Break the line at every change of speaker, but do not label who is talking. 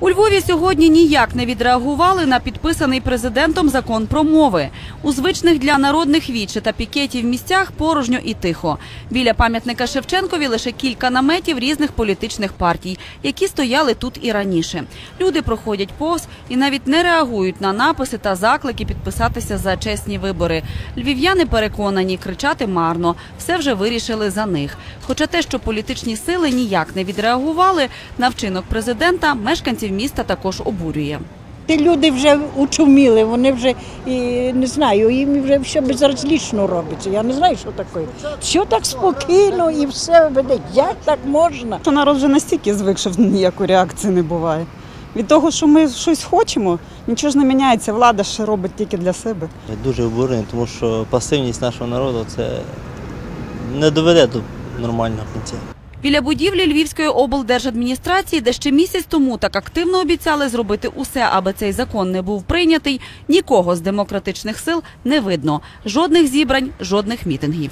У Львові сьогодні ніяк не відреагували на підписаний президентом закон про мови. У звичних для народних віче та пікетів місцях порожньо і тихо. Біля пам'ятника Шевченкові лише кілька наметів різних політичних партій, які стояли тут і раніше. Люди проходять повз і навіть не реагують на написи та заклики підписатися за чесні вибори. Львів'яни переконані, кричати марно, все вже вирішили за них. Хоча те, що політичні сили ніяк не відреагували на вчинок президента, мешканців міста також обурює.
Ті люди вже учуміли, вони вже і, не знаю, їм вже все безразлічно робиться. Я не знаю, що таке. Все так спокійно і все веде. Як так можна?
що народ вже настільки звик, що ніякої реакції не буває. Від того, що ми щось хочемо, нічого ж не міняється. Влада ж робить тільки для себе.
Я дуже обурений, тому що пасивність нашого народу це не доведе до нормального кінця.
Біля будівлі Львівської облдержадміністрації, де ще місяць тому так активно обіцяли зробити усе, аби цей закон не був прийнятий, нікого з демократичних сил не видно. Жодних зібрань, жодних мітингів.